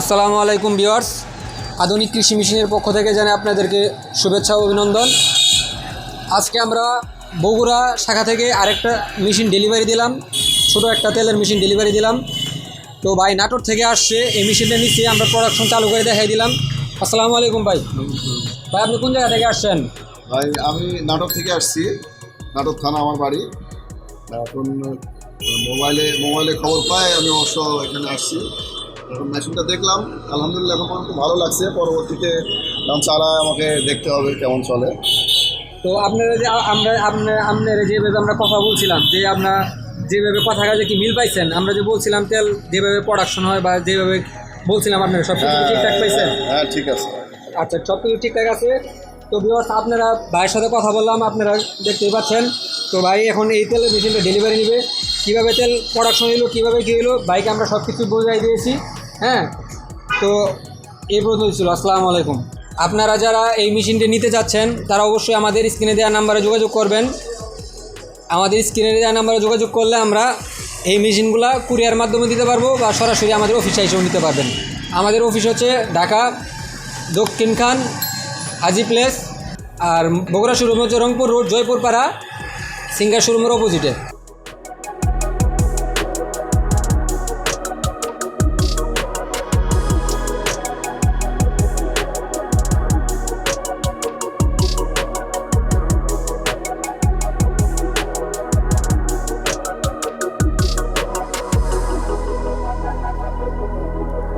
আসসালামু আলাইকুম বিয়ার্স আধুনিক কৃষি মেশিনের পক্ষ থেকে জানাই আপনাদেরকে শুভেচ্ছা ও অভিনন্দন। আজকে আমরা বগুড়া শাখা থেকে আরেকটা মেশিন ডেলিভারি দিলাম। ছোট একটা তেলের মেশিন ডেলিভারি দিলাম। তো ভাই নাটোর থেকে আসছে এই মেশিনটা নিচ্ছি আমরা প্রোডাকশন চালু করে দেখাই দিলাম। আসসালামু আলাইকুম ভাই। ভাই আপনি কোন জায়গা থেকে আসছেন? ভাই আমি নাটক থেকে আসছি। নাটক থানা আমার বাড়ি। এখন মোবাইলে মোবাইলে খবর পাই আমি অবশ্য এখানে আসছি। এখন মেশিনটা দেখলাম আলহামদুলিল্লাহ এখন পর্যন্ত ভালো লাগছে। পরবর্তীতে কারণ চালায় আমাকে দেখতে হবে কেমন চলে। তো আপনারা যে আমরা আপনার আপনারা যেভাবে আমরা কথা বলছিলাম যে আপনার যেভাবে কথা কাজে কি মিল পাইছেন? আমরা যে বলছিলাম তেল যেভাবে প্রোডাকশন হয় বা যেভাবে বলছিলাম আপনারা সব কিছু ঠিকঠাক পাইছেন? হ্যাঁ ঠিক আছে। আচ্ছা সব কিছু ঠিকঠাক আছে? তো বিভার্স আপনারা ভাইয়ের সাথে কথা বললাম আপনারা দেখতেই পাচ্ছেন। তো ভাই এখন এই তেলের মেশিনটা ডেলিভারি নেবে। কীভাবে তেল প্রোডাকশন এলো কীভাবে কী এলো বাইকে আমরা সব কিছু বোঝাই দিয়েছি হ্যাঁ? তো এই পর্যন্ত ছিল আসসালামু আলাইকুম। আপনারা যারা এই মেশিনটি নিতে চাচ্ছেন তারা অবশ্যই আমাদের স্ক্রিনে দেওয়া নাম্বারে যোগাযোগ করবেন। আমাদের স্ক্রিনের দেওয়া নাম্বারে যোগাযোগ করলে আমরা এই মেশিনগুলো কুরিয়ার মাধ্যমে দিতে পারব বা সরাসরি আমাদের অফিসে এসেও নিতে পারবেন। আমাদের অফিস হচ্ছে ঢাকা, দক্ষিণ খান, হাজি প্লেস আর বগুড়া শোরুম হচ্ছে রংপুর রোড জয়পুরপাড়া সিঙ্গার শোরুমের অপোজিটে